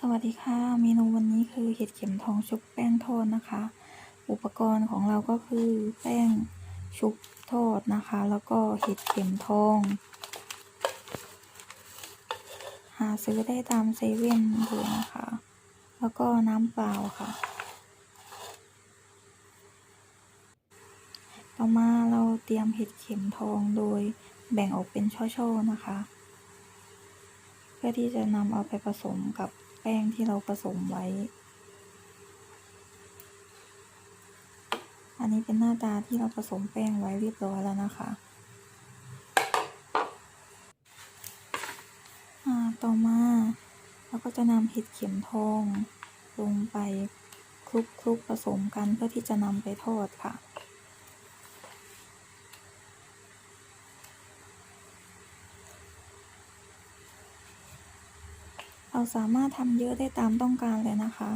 สวัสดีค่ะ เมนูวันนี้คือเห็ดเข็มทองชุบแป้งทอดนะคะ อุปกรณ์ของเราก็คือแป้งชุบทอดนะคะ แล้วก็เห็ดเข็มทอง หาซื้อได้ตามเซเว่นเลยนะคะ แล้วก็น้ำเปล่าค่ะ ต่อมาเราเตรียมเห็ดเข็มทองโดยแบ่งออกเป็นช่อๆนะคะ เพื่อที่จะนำเอาไปผสมกับ แป้งที่เราผสมไว้ อันนี้เป็นหน้าตาที่เราผสมแป้งไว้เรียบร้อยแล้วนะคะต่อมาเราก็จะนำเห็ดเข็มทองลงไปคลุกคลุกผสมกันเพื่อที่จะนำไปทอดค่ะ เรา สามารถทำเยอะได้ตามต้องการเลยนะคะ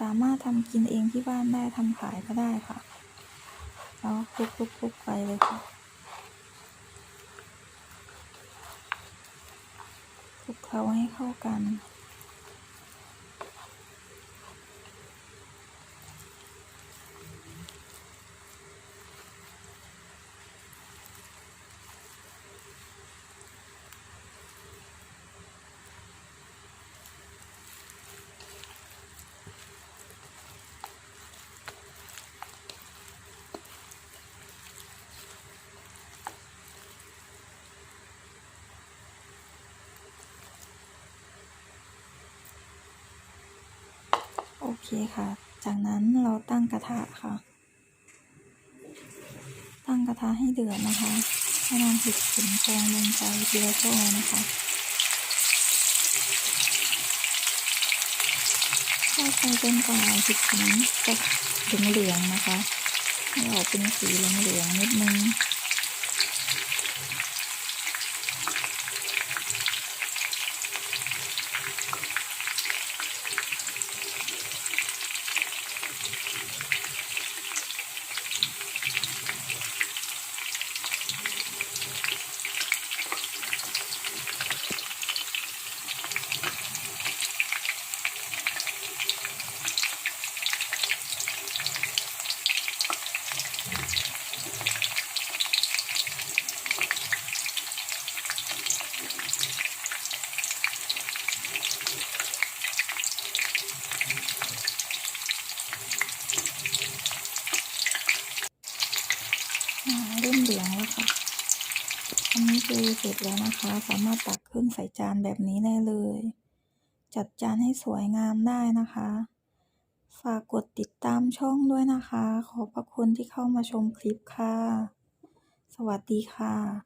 สามารถทำกินเองที่บ้านได้ทำขายก็ได้ค่ะ แล้วคลุกคลุกคลุกไปเลยค่ะคลุกเคล้าให้เข้ากัน เคค่ะ จากนั้นเราตั้งกระทะค่ะ ตั้งกระทะให้เดือดนะคะให้นำเห็ดเข็มทองลงไปทีละช่อนะคะทอดไปจนกว่าเห็ดเข็มจะเหลืองๆนะคะให้ออกเป็นสีเหลืองๆนิดนึง เริ่มเหลืองแล้วค่ะ อันนี้คือเสร็จแล้วนะคะ สามารถตักขึ้นใส่จานแบบนี้ได้เลย จัดจานให้สวยงามได้นะคะ ฝากกดติดตามช่องด้วยนะคะ ขอบพระคุณที่เข้ามาชมคลิปค่ะ สวัสดีค่ะ